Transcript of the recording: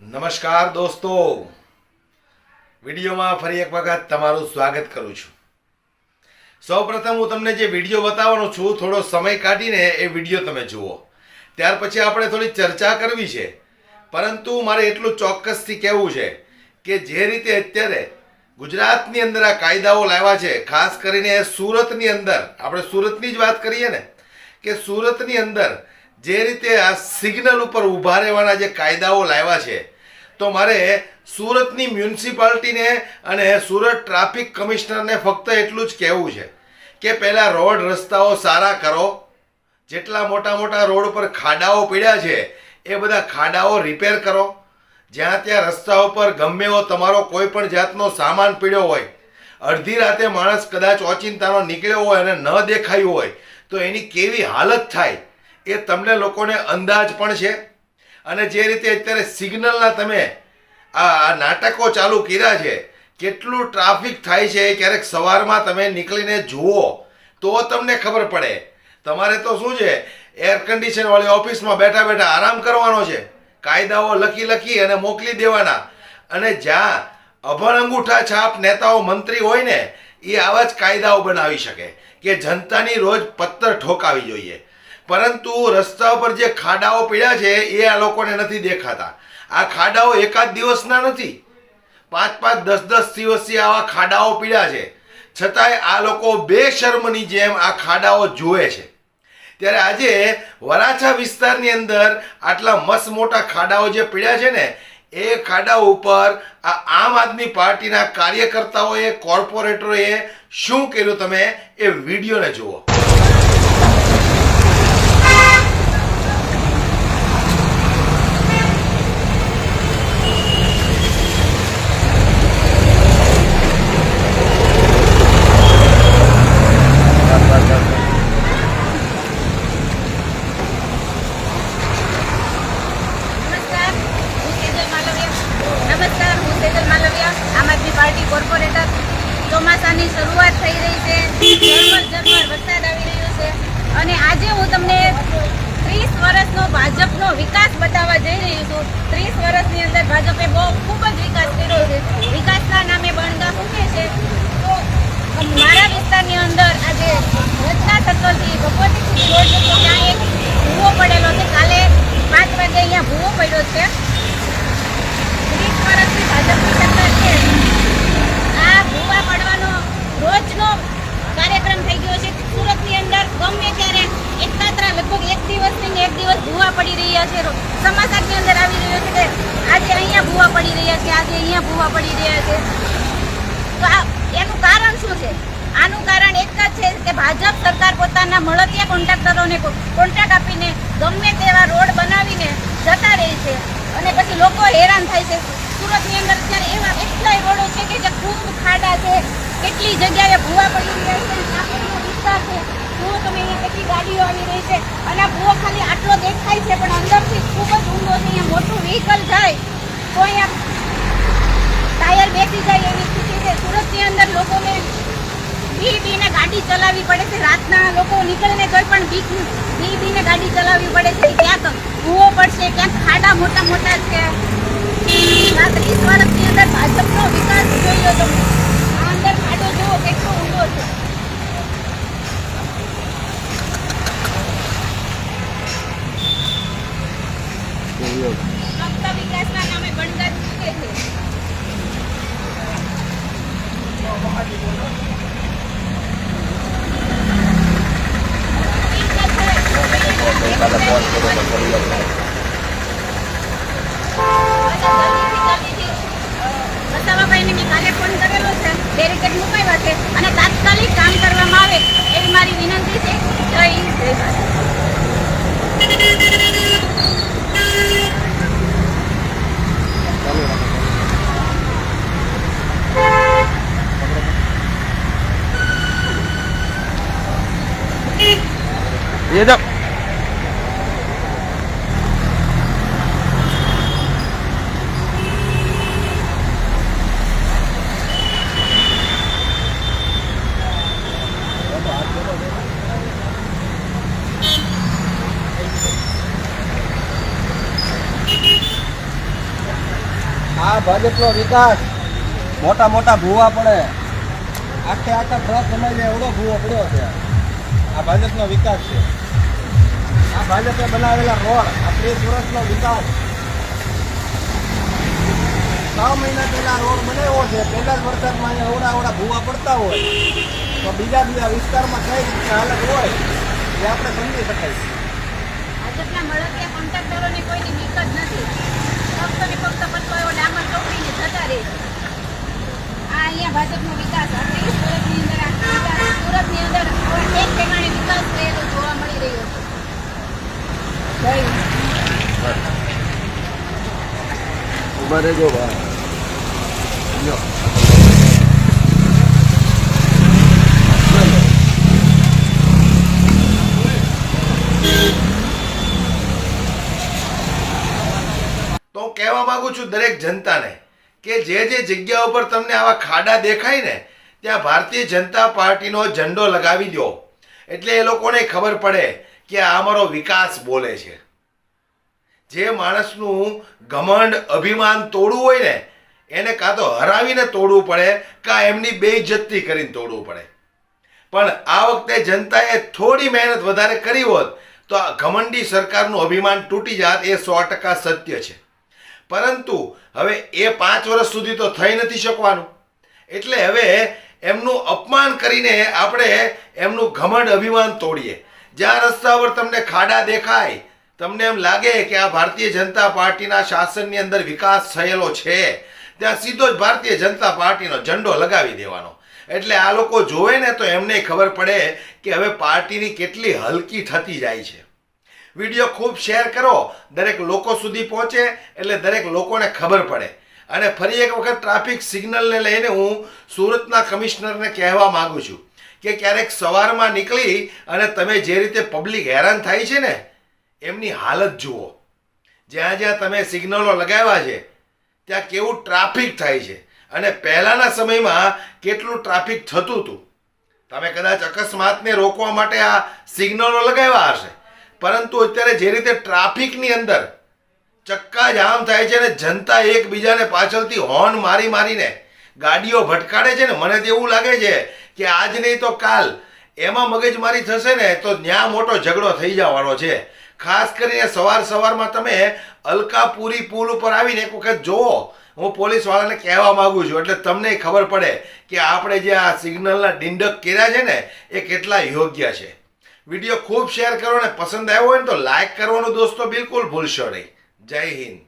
નમસ્કાર દોસ્તો. વિડીયોમાં ફરી એક વખત તમારું સ્વાગત કરું છું. સૌપ્રથમ હું તમને જે વીડિયો બતાવવાનો છું, થોડો સમય કાઢીને એ વીડિયો તમે જુઓ. ત્યાર પછી આપણે થોડી ચર્ચા કરવી છે. પરંતુ મારે એટલું ચોક્કસથી કહેવું છે કે જે રીતે અત્યારે ગુજરાતની અંદર આ કાયદાઓ લાવ્યા છે, ખાસ કરીને સુરતની અંદર, આપણે સુરતની જ વાત કરીએ ને, કે સુરતની અંદર જે રીતે આ સિગ્નલ ઉપર ઊભા રહેવાના જે કાયદાઓ લાવ્યા છે, તો મારે સુરતની મ્યુનિસિપાલિટીને અને સુરત ટ્રાફિક કમિશનરને ફક્ત એટલું જ કહેવું છે કે પહેલાં રોડ રસ્તાઓ સારા કરો. જેટલા મોટા મોટા રોડ ઉપર ખાડાઓ પડ્યા છે, એ બધા ખાડાઓ રિપેર કરો. જ્યાં ત્યાં રસ્તા ઉપર ગમે એવો તમારો કોઈ પણ જાતનો સામાન પીડ્યો હોય, અડધી રાતે માણસ કદાચ ઓચિંતાનો નીકળ્યો હોય અને ન દેખાયું હોય, તો એની કેવી હાલત થાય? એ તમને લોકોને અંદાજ પણ છે. અને જે રીતે અત્યારે સિગ્નલના તમે આ નાટકો ચાલુ કર્યા છે, કેટલું ટ્રાફિક થાય છે એ ક્યારેક સવારમાં તમે નીકળીને જુઓ, તો તમને ખબર પડે. તમારે તો શું છે એર કન્ડિશન વાળી ઓફિસમાં બેઠા બેઠા આરામ કરવાનો છે. કાયદાઓ લખી લખી અને મોકલી દેવાના. અને જ્યાં અભણ અંગૂઠા છાપ નેતાઓ મંત્રી હોય ને, એ આવા જ કાયદાઓ બનાવી શકે કે જનતાની રોજ પત્તર ઠોકાવી જોઈએ. પરંતુ રસ્તા ઉપર જે ખાડાઓ પીડ્યા છે, એ આ લોકોને નથી દેખાતા. આ ખાડાઓ એકાદ દિવસના નથી. પાંચ પાંચ દસ દસ દિવસથી આવા ખાડાઓ પીડ્યા છે. છતાંય આ લોકો બે શર્મની જેમ આ ખાડાઓ જુએ છે. ત્યારે આજે વરાછા વિસ્તારની અંદર આટલા મસ્ત મોટા ખાડાઓ જે પીડ્યા છે ને, એ ખાડા ઉપર આ આમ આદમી પાર્ટીના કાર્યકર્તાઓએ, કોર્પોરેટરોએ શું કર્યું તમે એ વિડીયોને જુઓ નમસ્કાર હું સેજલ માલવિયા નમસ્કાર હું સેજલ માલવિયા આમ આદમી પાર્ટી કોર્પોરેટર ચોમાસાની શરૂઆત થઈ રહી છે. ઝરમર વરસાદ આવી રહ્યો છે. અને આજે હું તમને ત્રીસ વર્ષનો ભાજપનો વિકાસ બતાવવા જઈ રહી છું. ત્રીસ વર્ષની અંદર ભાજપે બહુ ખૂબ જ વિકાસ કર્યો છે. વિકાસના નામે બણગા મૂકે છે. તો મારા વિસ્તારની અંદર આજે રચના સર્કલથી ભગવતી રોડ ત્યાં એક ભૂવો પડેલો છે. કાલે પાંચ વાગે અહીંયા ભૂવો પડ્યો છે ત્રીસ વર્ષથી ભાજપની સરકાર છે આ ભૂવા પડવાનો રોજનો કાર્યક્રમ થઈ ગયો છે. સુરતની અંદર ગમે ત્યારે એકાત્રા લગભગ એક દિવસની એક દિવસ ભૂવા પડી રહ્યા છે. સમાચારની અંદર આવી રહ્યો છે કે આજે અહીંયા ભૂવા પડી રહ્યા છે, આજે અહીંયા ભૂવા પડી રહ્યા છે. તો આ એનું કારણ શું છે? આનું કારણ એક જ છે કે ભાજપ સરકાર પોતાના મળતિયા કોન્ટ્રાક્ટરોને કોન્ટ્રાક્ટ આપીને ગમે તેવા રોડ બનાવીને જતા રહે છે અને પછી લોકો હેરાન થાય છે. સુરતની અંદર અત્યારે એવા એટલાય રોડો છે કે જે ખૂબ ખાડા છે કેટલી જગ્યાએ ભૂવા પડી રહ્યા છે સામેનો વિસ્તાર છે જુઓ તમે અહીંયા કેટલી ગાડીઓ આવી રહી છે, અને આ ભૂવો ખાલી આટલો દેખાય છે, પણ અંદરથી ખૂબ જ ઊંડો છે, અહીંયા મોટું વ્હીકલ જાય તો અહીંયા ટાયર બેસી જાય એવી સ્થિતિ છે. સુરતની અંદર લોકોને બી બીને ગાડી ચલાવવી પડે છે, રાતના લોકો નીકળીને કોઈ પણ બીક, બી બીને ગાડી ચલાવવી પડે છે ક્યાંક ભૂવો પડશે ક્યાંક ખાડા મોટા મોટા છે આ ત્રીસ વર્ષની અંદર ભાજપનો વિકાસ જોયો તમે આ અંદર ખાડો જુઓ કેટલો ઊંડો છે ફક્ત વિકાસના નામે બણગા ચૂકે છે વસાવાભાઈને મેં કાલે ફોન કરેલો છે બેરિકેડ મુકાવ્યા છે અને તાત્કાલિક કામ કરવામાં આવે એવી મારી વિનંતી છે જય હિન્દ જય ભારત ये जब આ ભાજપનો વિકાસ. મોટા મોટા ભૂવા પડે. આખે આખા ટ્રક સમાઈ જાય એવડો ભૂવો પડ્યો છે. આ ભાજપનો વિકાસ છે. આ ભાજપે બનાવેલા રોડ, આ ત્રીસ વર્ષનો વિકાસ. છ મહિના પહેલા રોડ બનાવ્યો છે. પહેલા જ વરસાદમાં અહીંયા અવડા એવડા ભૂવા પડતા હોય. તો બીજા બીજા વિસ્તારમાં કઈ રીતના હાલત હોય, એ આપણે સમજી શકાય. ભાજપના મળતિયા કોન્ટ્રાક્ટરોની કોઈની બીક નથી. ફક્ત ફક્ત પત્તો એવો ડામર ચોપડીને જતા રહે છે આ અહીંયા ભાજપનો વિકાસ ત્રીસ વર્ષની અંદર સુરતની અંદર એક ઠેકાણે વિકાસ થયેલો જોવા મળી રહ્યો છે. તો હું કહેવા માંગુ છું દરેક જનતાને કે જે જે જગ્યા ઉપર તમને આવા ખાડા દેખાય ને, ત્યાં ભારતીય જનતા પાર્ટીનો ઝંડો લગાવી દો. એટલે એ લોકોને ખબર પડે કે આ અમારો વિકાસ બોલે છે. જે માણસનું ઘમંડ, અભિમાન તોડવું હોય ને, એને કાં તો હરાવીને તોડવું પડે, કાં એમની બેઇજ્જતી કરીને તોડવું પડે. પણ આ વખતે જનતાએ થોડી મહેનત વધારે કરી હોત, તો આ ઘમંડી સરકારનું અભિમાન તૂટી જાત એ સો ટકા સત્ય છે. પરંતુ હવે એ પાંચ વર્ષ સુધી તો થઈ નથી શકવાનું. એટલે હવે એમનું અપમાન કરીને આપણે એમનું ઘમંડ અભિમાન તોડીએ. જ્યાં રસ્તા પર તમને ખાડા દેખાય, તમને એમ લાગે કે આ ભારતીય જનતા પાર્ટીના શાસનની અંદર વિકાસ થયેલો છે, ત્યાં સીધો જ ભારતીય જનતા પાર્ટીનો ઝંડો લગાવી દેવાનો. એટલે આ લોકો જોવે ને તો એમને ખબર પડે કે હવે પાર્ટીની કેટલી હલકી થતી જાય છે. વીડિયો ખૂબ શેર કરો, દરેક લોકો સુધી પહોંચે એટલે દરેક લોકોને ખબર પડે. અને ફરી એક વખત ટ્રાફિક સિગ્નલને લઈને હું સુરતના કમિશનરને કહેવા માગું છું કે ક્યારેક સવારમાં નીકળી અને તમે જે રીતે પબ્લિક હેરાન થાય છે ને, એમની હાલત જુઓ. જ્યાં જ્યાં તમે સિગ્નલો લગાવ્યા છે, ત્યાં કેવું ટ્રાફિક થાય છે. અને પહેલાંના સમયમાં કેટલું ટ્રાફિક થતું હતું. તમે કદાચ અકસ્માતને રોકવા માટે આ સિગ્નલો લગાવ્યા હશે. પરંતુ અત્યારે જે રીતે ટ્રાફિકની અંદર ચક્કા જામ થાય છે અને જનતા એકબીજાને પાછળથી હોર્ન મારી મારીને ગાડીઓ ભટકાડે છે ને, મને તો એવું લાગે છે કે આજ નહીં તો કાલ એમાં મગજમારી થશે ને, તો ન્યા મોટો ઝઘડો થઈ જવાનો છે. ખાસ કરીને સવાર સવારમાં તમે અલકાપુરી પુલ ઉપર આવીને એક વખત જુઓ. હું પોલીસવાળાને કહેવા માગું છું, એટલે તમને ખબર પડે કે આપણે જે આ સિગ્નલના ડિંડક કર્યા છે ને, એ કેટલા યોગ્ય છે. વીડિયો ખૂબ શેર કરો અને પસંદ આવ્યો હોય ને તો લાઈક કરવાનું દોસ્તો, બિલકુલ ભૂલશો નહીં. જય હિન્દ.